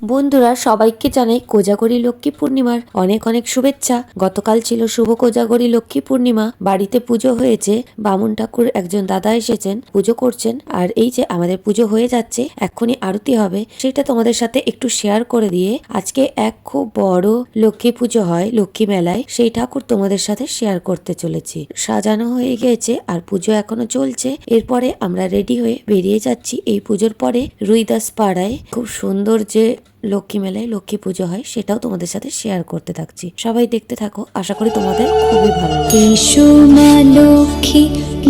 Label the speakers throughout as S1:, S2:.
S1: বন্ধুরা, সবাইকে জানাই কোজাগরি লক্ষ্মী পূর্ণিমার অনেক অনেক শুভেচ্ছা। গতকাল ছিল শুভ কোজাগরি লক্ষ্মী পূর্ণিমা। বাড়িতে পুজো হয়েছে। বামুন ঠাকুর একজন দাদা এসেছেন, পুজো করছেন। আর এই যে আমাদের পুজো হয়ে যাচ্ছে, এক্ষুনি আরতি হবে, সেটা তোমাদের সাথে একটু শেয়ার করে দিয়ে আজকে এক খুব বড় লক্ষ্মী পুজো হয়, লক্ষ্মী মেলায়। সেই ঠাকুর তোমাদের সাথে শেয়ার করতে চলেছি। সাজানো হয়ে গিয়েছে আর পুজো এখনও চলছে। এরপরে আমরা রেডি হয়ে বেরিয়ে যাচ্ছি। এই পুজোর পরে রুইদাস পাড়ায়। খুব সুন্দর যে লক্ষ্মী মেলায় লক্ষ্মী পুজো হয় সেটাও তোমাদের সাথে শেয়ার করতে থাকছি। সবাই দেখতে থাকো আশা করি তোমাদের খুবই ভালো লাগবে।
S2: এসো মা লক্ষ্মী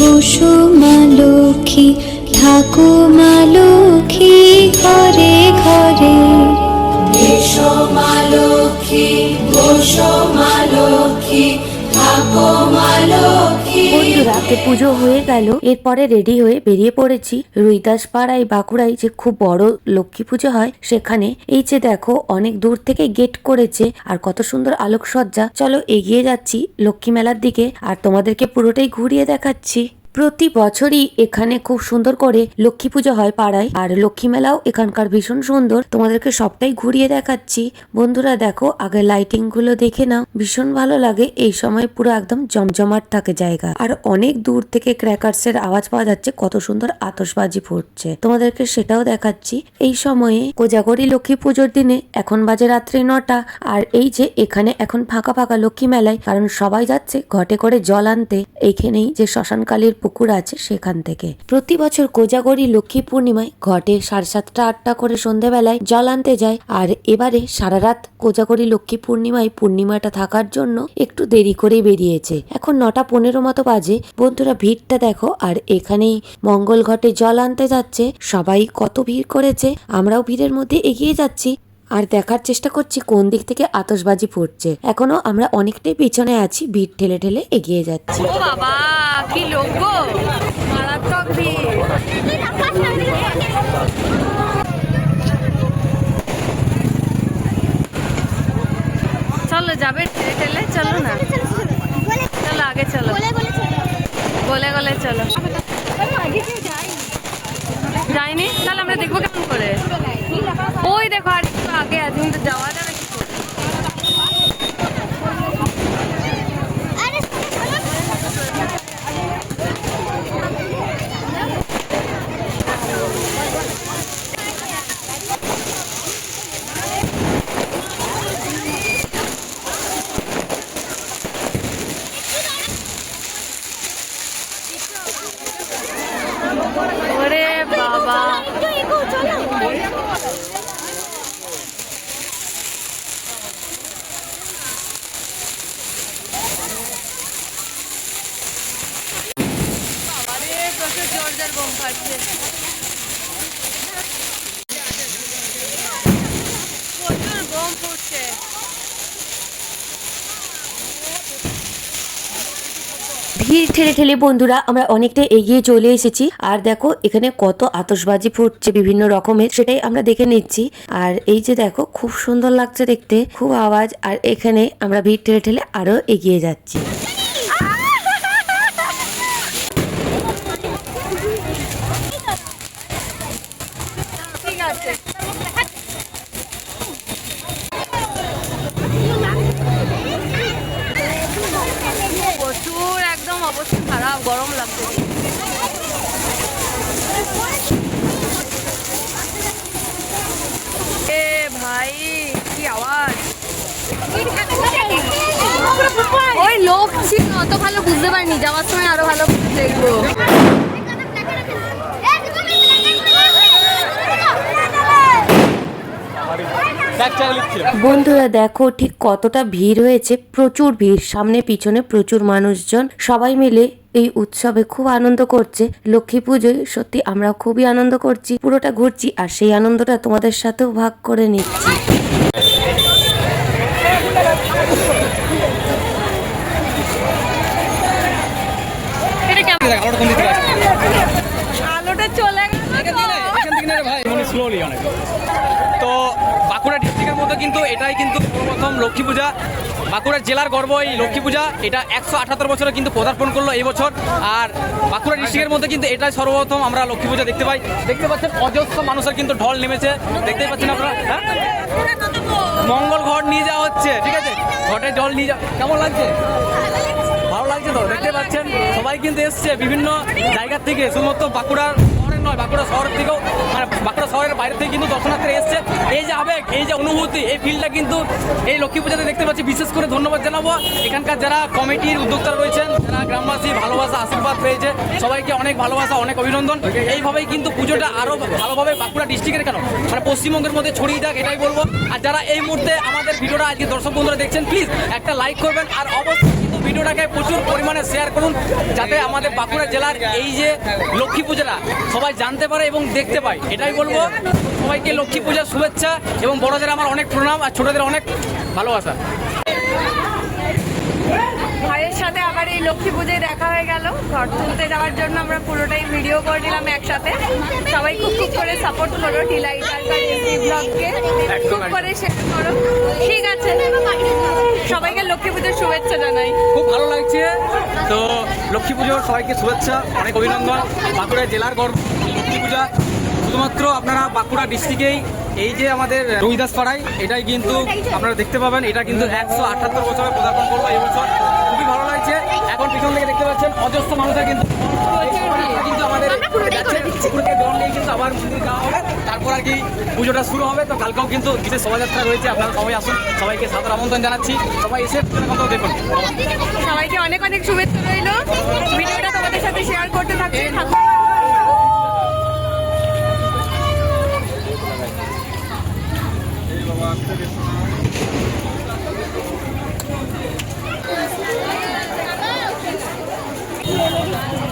S2: বসো মা লক্ষ্মী থাকো মা লক্ষ্মী ঘরে ঘরে।
S3: এসো মা লক্ষ্মী বসো মা লক্ষ্মী থাকো মা লক্ষ্মী।
S1: বন্ধুরা পুজো হয়ে গেল, এরপরে রেডি হয়ে বেরিয়ে পড়েছি রুইদাস পাড়ায় বাঁকুড়ায় যে খুব বড় লক্ষ্মী পুজো হয় সেখানে। এই যে দেখো, অনেক দূর থেকে গেট করেছে, আর কত সুন্দর আলোকসজ্জা। চলো এগিয়ে যাচ্ছি লক্ষ্মী মেলার দিকে, আর তোমাদেরকে পুরোটাই ঘুরিয়ে দেখাচ্ছি। প্রতি বছরই এখানে খুব সুন্দর করে লক্ষ্মী পুজো হয় পাড়ায়। আর লক্ষ্মী মেলাও এখানকার ভীষণ সুন্দর। তোমাদেরকে সবটাই ঘুরিয়ে দেখাচ্ছি। বন্ধুরা দেখো, আগে লাইটিংগুলো দেখে নাও। ভীষণ ভালো লাগে। এই সময় পুরো একদম জমজমাট থাকে জায়গা। আর অনেক দূর থেকে ক্র্যাকার্স এর আওয়াজ পাওয়া যাচ্ছে, কত সুন্দর আতসবাজি ফুটছে। তোমাদেরকে সেটাও দেখাচ্ছি। এই সময়ে কোজাগরি লক্ষ্মী পুজোর দিনে এখন বাজে রাত্রি নটা। আর এই যে এখানে এখন ফাঁকা ফাঁকা লক্ষ্মী মেলায়, কারণ সবাই যাচ্ছে ঘটে করে জল আনতে। এইখানেই যে শ্মশান কালীর পুকুর আছে সেখান থেকে। প্রতি বছর কোজাগরি লক্ষ্মী পূর্ণিমায় ঘটে সাড়ে সাতটা, আটটা করে সন্ধেবেলায় জল আনতে যায়। আর এবারে সারা রাত কোজাগরি লক্ষ্মী পূর্ণিমায় পূর্ণিমাটা থাকার জন্য একটু দেরি করে বেরিয়েছে। এখন নটা পনেরো মতো বাজে। বন্ধুরা, ভিড়টা দেখো। আর এখানেই মঙ্গল ঘটে জল আনতে যাচ্ছে। সবাই কত ভিড় করেছে। আমরাও ভিড়ের মধ্যে এগিয়ে যাচ্ছি। আর দেখার চেষ্টা করছি কোন দিক থেকে আতসবাজি পড়ছে এখনও আমরা অনেকটাই পিছনে আছি, ভিড় ঠেলে ঠেলে এগিয়ে যাচ্ছি।
S4: চলো যাবে ঠেলে ঠেলে, চলো না চলো আগে চলো গলে গলে চলো যাইনি তাহলে আমরা দেখব কেমন করে ওই দেখো আর একটু আগে আছে কিন্তু যাওয়া যাবে কি করে? ওরে বাবা বাবারে প্রচুর জোর জোর বোম ফাটছে ফুটছে
S1: ভিড় ঠেলে ঠেলে বন্ধুরা, আমরা অনেকটা এগিয়ে চলে এসেছি। আর দেখো, এখানে কত আতসবাজি ফুটছে বিভিন্ন রকমের, সেটাই আমরা দেখে নিচ্ছি। আর এই যে দেখো, খুব সুন্দর লাগছে দেখতে, খুব আওয়াজ। আর এখানে আমরা ভিড় ঠেলে ঠেলে আরও এগিয়ে যাচ্ছি
S4: ঠিক আছে প্রচুর একদম অবস্থা খারাপ গরম লাগছে এ ভাই কি আওয়াজ ওই লোক ছিল অত ভালো বুঝতে পারিনি, যাওয়ার সময় আরও ভালো দেখব।
S1: বন্ধুরা, দেখো ঠিক কতটা ভিড় হয়েছে, প্রচুর ভিড়, সামনে পিছনে প্রচুর মানুষজন, সবাই মিলে এই উৎসবে খুব আনন্দ করছে, লক্ষ্মী পুজোয় সত্যি আমরা খুবই আনন্দ করছি, পুরোটা ঘুরছি আর সেই আনন্দটা তোমাদের সাথেও ভাগ করে নিচ্ছি
S4: এটা কেমন আলোটা চলে গেল তো।
S5: স্লোলি অনেক। তো বাঁকুড়া ডিস্ট্রিক্টের মধ্যে কিন্তু এটাই কিন্তু প্রথম লক্ষ্মী পূজা। বাঁকুড়া জেলার গর্ব এই লক্ষ্মী পূজা। এটা একশো আঠাত্তর বছরে কিন্তু পদার্পণ করল এই বছর। আর বাঁকুড়া ডিস্ট্রিক্টের মধ্যে কিন্তু এটাই সর্বপ্রথম আমরা লক্ষ্মী পূজা দেখতে পাই। দেখতে পাচ্ছেন অজস্র মানুষের কিন্তু ঢল নেমেছে। দেখতেই পাচ্ছেন আপনারা হ্যাঁ? মঙ্গল ঘট নিয়ে যাওয়া হচ্ছে, ঠিক আছে? ঘটে জল নিয়ে যাওয়া, কেমন লাগছে? ভালো লাগছে তো? দেখতে পাচ্ছেন, সবাই কিন্তু এসছে বিভিন্ন জায়গার থেকে, শুধুমাত্র বাঁকুড়ার নয়, বাঁকুড়া শহর থেকেও মানে বাঁকুড়া শহরের বাইরে থেকে কিন্তু দর্শনার্থীরা এসছে। এই যে আবেগ, এই যে অনুভূতি, এই ফিল্ডটা কিন্তু এই লক্ষ্মী পূজাতে দেখতে পাচ্ছি। বিশেষ করে ধন্যবাদ জানাব এখানকার যারা কমিটির উদ্যোক্তারা রয়েছেন, যারা গ্রামবাসী, ভালোবাসা, আশীর্বাদ পেয়েছে, সবাইকে অনেক ভালোবাসা, অনেক অভিনন্দন। এইভাবেই কিন্তু পুজোটা আরও ভালোভাবে বাঁকুড়া ডিস্ট্রিক্টের কেন? মানে পশ্চিমবঙ্গের মধ্যে ছড়িয়ে যাক, এটাই বলব। আর যারা এই মুহূর্তে আমাদের ভিডিওটা আজকে দর্শক বন্ধুরা দেখছেন প্লিজ একটা লাইক করবেন। আর অবশ্যই ভিডিওটাকে প্রচুর পরিমাণে শেয়ার করুন, যাতে আমাদের বাঁকুড়া জেলার এই যে লক্ষ্মী পূজাটা সবাই জানতে পারে এবং দেখতে পায়। এটাই বলব, সবাইকে লক্ষ্মী পূজার শুভেচ্ছা এবং বড়দের আমার অনেক প্রণাম আর ছোটদের অনেক ভালোবাসা।
S4: ভাইয়ের সাথে আবার এই লক্ষ্মী পুজোয় দেখা হয়ে গেল। ঘর তুলতে যাওয়ার জন্য আমরা পুরোটাই ভিডিও করে নিলাম একসাথে। সবাই খুব খুব করে সাপোর্ট করো ব্লগকে। খুব করে শেয়ার করো। ঠিক আছে। সবাইকে লক্ষ্মী পুজোর শুভেচ্ছা জানাই।
S5: খুব ভালো লাগছে। তো লক্ষ্মী পুজোর সবাইকে শুভেচ্ছা, অনেক অভিনন্দন। বাঁকুড়া জেলার গর্ব, লক্ষ্মী পূজা। শুধুমাত্র আপনারা বাঁকুড়া ডিস্ট্রিক্টেই এই যে আমাদের রবিদাস পাড়ায় এটাই কিন্তু আপনারা দেখতে পাবেন। এটা কিন্তু একশো আটাত্তর বছরে পদার্পণ করব এই পিছন থেকে দেখতে পাচ্ছেন অজস্র মানুষরা কিন্তু কিন্তু আমাদের যাচ্ছে পুকুর থেকে কিন্তু আবার মন্দির যাওয়া হবে। তারপর আর কি পুজোটা শুরু হবে। তো কালকেও কিন্তু বিশেষ শোভাযাত্রা রয়েছে। আপনারা সবাই আসুন। সবাইকে সাদর আমন্ত্রণ জানাচ্ছি। সবাই এসে পুজোটা দেখুন।
S4: সবাইকে অনেক অনেক শুভেচ্ছা রইল। ভিডিওটা তোমাদের সাথে শেয়ার করতে থাকছি। থাকো।
S5: Thank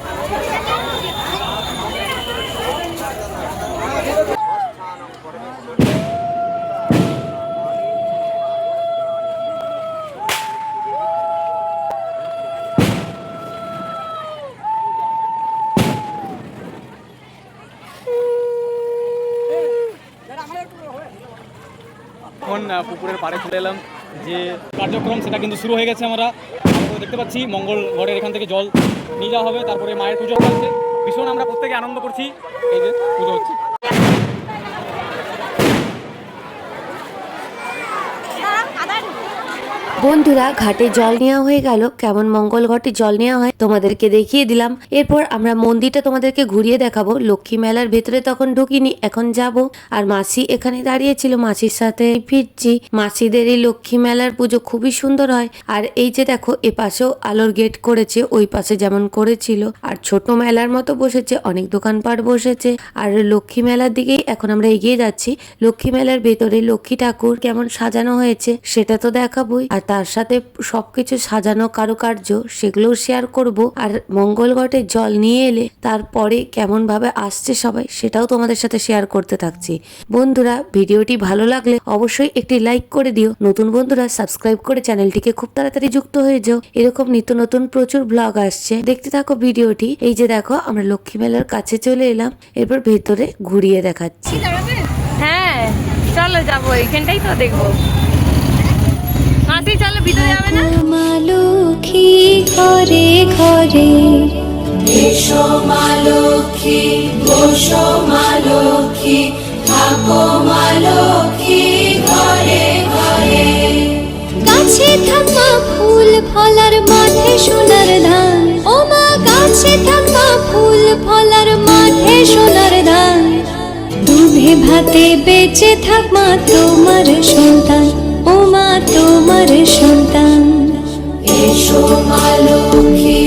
S5: you. পুকুরের পাড়ে চলে এলাম, যে কার্যক্রম, সেটা কিন্তু শুরু হয়ে গেছে আমরা। আমরা দেখতে পাচ্ছি, মঙ্গল ঘরের এখান থেকে জল নিয়ে যাওয়া হবে, তারপরে মায়ের পুজো হচ্ছে ভীষণ আমরা প্রত্যেকে আনন্দ করছি। এই যে পুজো হচ্ছে।
S1: বন্ধুরা, ঘাটে জল নেওয়া হয়ে গেল। কেমন মঙ্গল ঘটে জল নেওয়া হয় তোমাদেরকে দেখিয়ে দিলাম। এরপর আমরা মন্দিরটা তোমাদেরকে ঘুরিয়ে দেখাবো। লক্ষ্মী মেলার ভেতরে তখন ঢুকিনি, এখন যাব। আর মাসি এখানে দাঁড়িয়েছিল মাসির সাথে ফিরছি। মাসিদের এই লক্ষ্মী মেলার পুজো খুবই সুন্দর হয়। আর এই যে দেখো এ পাশেও আলোর গেট করেছে, ওই পাশে যেমন করেছিল। আর ছোট মেলার মতো বসেছে, অনেক দোকানপাট বসেছে। আর লক্ষ্মী মেলার দিকেই এখন আমরা এগিয়ে যাচ্ছি। লক্ষ্মী মেলার ভেতরে লক্ষ্মী ঠাকুর কেমন সাজানো হয়েছে, সেটা তো দেখাবোই। আর তার সাথে সবকিছু সাজানো কারুকার্য, সেগুলোও শেয়ার করব। আর মঙ্গল ঘটে জল নিয়ে এলে তারপরে কেমন ভাবে আসছে সবাই, সেটাও তোমাদের সাথে শেয়ার করতে থাকছি। বন্ধুরা, ভিডিওটি ভালো লাগলে অবশ্যই একটি লাইক করে দিও। নতুন বন্ধুরা সাবস্ক্রাইব করে চ্যানেলটিকে খুব তাড়াতাড়ি যুক্ত হয়ে যাও। এরকম নিত্য নতুন প্রচুর ব্লগ আসছে। দেখতে থাকো ভিডিওটি। এই যে দেখো, আমরা লক্ষ্মী মেলার কাছে চলে এলাম। এরপর ভেতরে ঘুরিয়ে দেখাচ্ছি।
S4: হ্যাঁ চলো যাব এখানটাই তো দেখব। মাসি চলো ভিতরে যাবে না?
S2: মা লক্ষ্মী ঘরে ঘরে।
S3: এসো মা লক্ষ্মী বসো মা লক্ষ্মী থাকো মা লক্ষ্মী ঘরে ঘরে।
S2: গাছে থাকা ফুল ফলার মাঠে সোনার ধান। ও মা গাছে থাকা ফুল ফলার মাঠে সোনার ধান। দুধে ভাতে বেঁচে থাক মা তোমার সন্তান। তোমার সন্তান।
S3: এসো মা লক্ষ্মী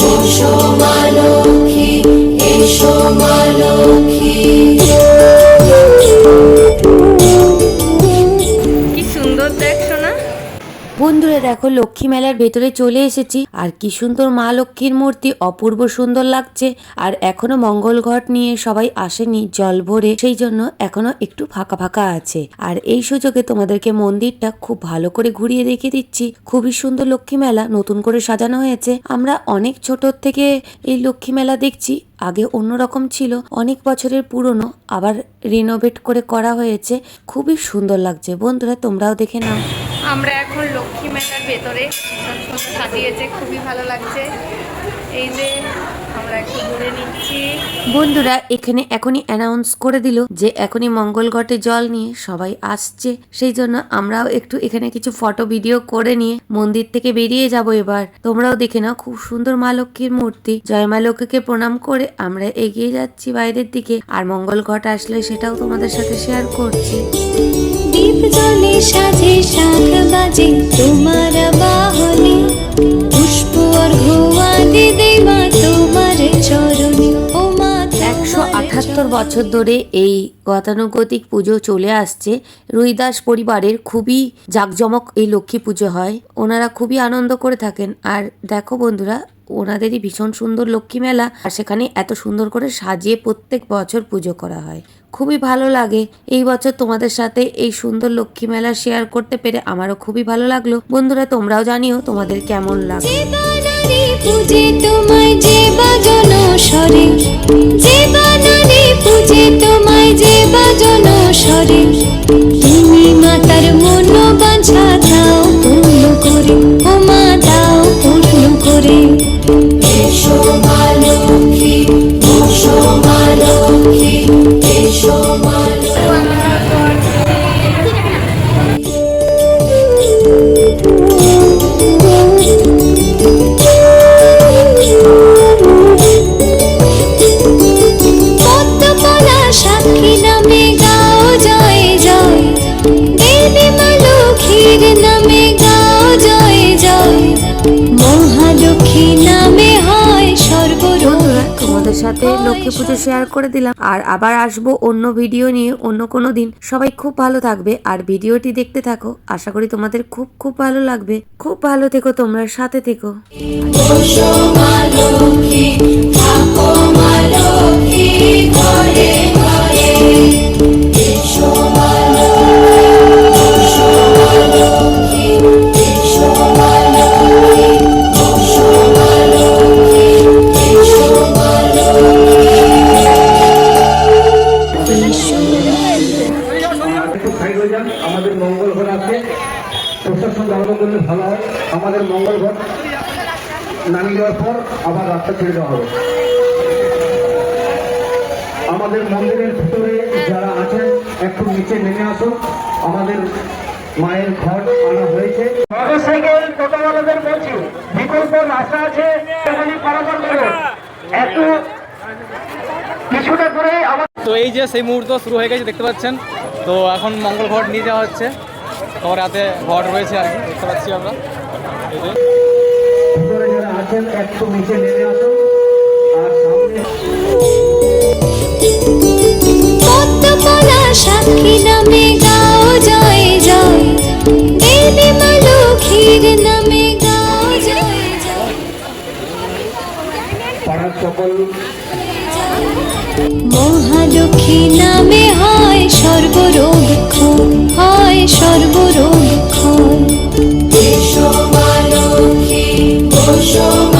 S3: বসো মা লক্ষ্মী এসো মা
S1: বন্ধুরা দেখো, লক্ষ্মী মেলার ভেতরে চলে এসেছি। আর কি সুন্দর মা লক্ষ্মীর মূর্তি, অপূর্ব সুন্দর লাগছে। আর এখনও মঙ্গল ঘট নিয়ে সবাই আসেনি, জল ভরে। সেই জন্য এখনও একটু ফাঁকা ফাঁকা আছে। আর এই সুযোগে তোমাদেরকে মন্দিরটা খুব ভালো করে ঘুরিয়ে দেখিয়ে দিচ্ছি। খুবই সুন্দর লক্ষ্মী মেলা, নতুন করে সাজানো হয়েছে। আমরা অনেক ছোট থেকে এই লক্ষ্মী মেলা দেখছি, আগে অন্যরকম ছিল। অনেক বছরের পুরনো, আবার রিনোভেট করে করা হয়েছে। খুবই সুন্দর লাগছে। বন্ধুরা, তোমরাও দেখে নাও।
S4: আমরা এখন লক্ষ্মী মেলার ভেতরে সাজিয়েছে, খুবই ভালো লাগছে। এই যে
S1: বন্ধুরা, এখানে এখনই অ্যানাউন্স করে দিল যে এখনই মঙ্গল ঘটে জল নিয়ে সবাই আসছে। সেই জন্য আমরাও একটু এখানে কিছু ফটো ভিডিও করে নিয়ে মন্দির থেকে বেরিয়ে যাব এবার। তোমরাও দেখে নাও, খুব সুন্দর মা লক্ষ্মীর মূর্তি। জয় মা লক্ষ্মীকে প্রণাম করে আমরা এগিয়ে যাচ্ছি বাইরের দিকে। আর মঙ্গল ঘট আসলে সেটাও তোমাদের সাথে শেয়ার করছি।
S2: দীপ জলে সাজে শাখ বাজে তোমার বাহনে। পুষ্প অর্ঘ্য আদি দেবা তোমার চরণে। ও মা
S1: একশো আঠাত্তর বছর ধরে এই গতানুগতিক পুজো চলে আসছে। রুইদাস পরিবারের খুবই জাঁকজমক এই লক্ষ্মী পুজো হয়। ওনারা খুবই আনন্দ করে থাকেন। আর দেখো বন্ধুরা ওনাদেরই ভীষণ সুন্দর লক্ষ্মী মেলা, আর সেখানে এত সুন্দর করে সাজিয়ে প্রত্যেক বছর পুজো করা হয়। খুবই ভালো লাগে। এই বছর তোমাদের সাথে এই সুন্দর লক্ষ্মী মেলা শেয়ার করতে পেরে আমারও খুবই ভালো লাগল। বন্ধুরা, তোমরাও জানিও তোমাদের কেমন লাগে
S2: যে তোমায় যে বাজন স্বরে যে বানারে পূজে তোমায় যে বাজন স্বরে তুমি মাতার মন ও মা দাও পূর্ণ করে
S3: এসো
S1: সাথে লক্ষ্মী পুজো শেয়ার করে দিলাম। আর আবার আসব অন্য ভিডিও নিয়ে অন্য কোনো দিন। সবাই খুব ভালো থাকবে। আর ভিডিওটি দেখতে থাকো। আশা করি তোমাদের খুব খুব ভালো লাগবে। খুব ভালো থেকো তোমরা সাথে থেকো।
S3: ঘরে ঘরে।
S6: রাস্তা ছেড়ে দেওয়া হবে। আমাদের মন্দিরের ভিতরে যারা আছেন একটু নিচে নেমে আসুন। আমাদের মায়ের ঘর আনা হয়েছে। মোটরসাইকেল টোটোওয়ালাদের বলছি বিকল্প রাস্তা আছে পারাপার করুন একটু কিছুটা করে
S5: তো এই যে সেই মুহূর্ত শুরু হয়ে গেছে দেখতে পাচ্ছেন। তো এখন মঙ্গল ঘট নিয়ে যাওয়া হচ্ছে। তোমার হাতে ঘট রয়েছে আর কি দেখতে পাচ্ছি আমরা। এই যে।
S6: আছেন একটু নিচে নেমে আসুন আর সামনে
S2: সাক্ষী নামে গাও জয় জয়। দেবী মা লক্ষ্মীর নামে গাও জয় জয়।
S6: পাড়ার সকল
S2: মহালক্ষ্মী নামে হয় সর্বরোগ হয় সর্বরোগ
S3: বসো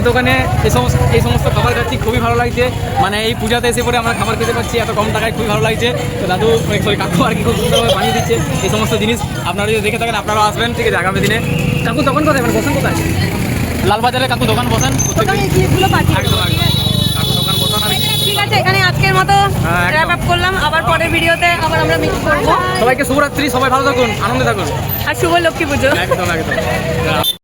S5: কাকুর দোকানে এই সমস্ত এই সমস্ত খাবার খাচ্ছি খুবই ভালো লাগছে। মানে এই পূজাতে এসে পরে আমরা খাবার খেতে পাচ্ছি এত কম টাকায় খুবই ভালো লাগছে। তো দাদু সরি কাকু আর কি খুব সুন্দরভাবে বানিয়ে দিচ্ছে এই সমস্ত জিনিস। আপনারা যদি দেখে থাকেন আপনারাও আসবেন ঠিক আছে আগামী দিনে। কাকু দোকান কোথায়? মানে বসেন কোথায়? লালবাজারে কাকু দোকান বসেন। সবাইকে শুভরাত্রি সবাই ভালো থাকুন আনন্দে থাকুন।
S4: আর শুভ লক্ষ্মী পুজো।
S5: একদম একদম।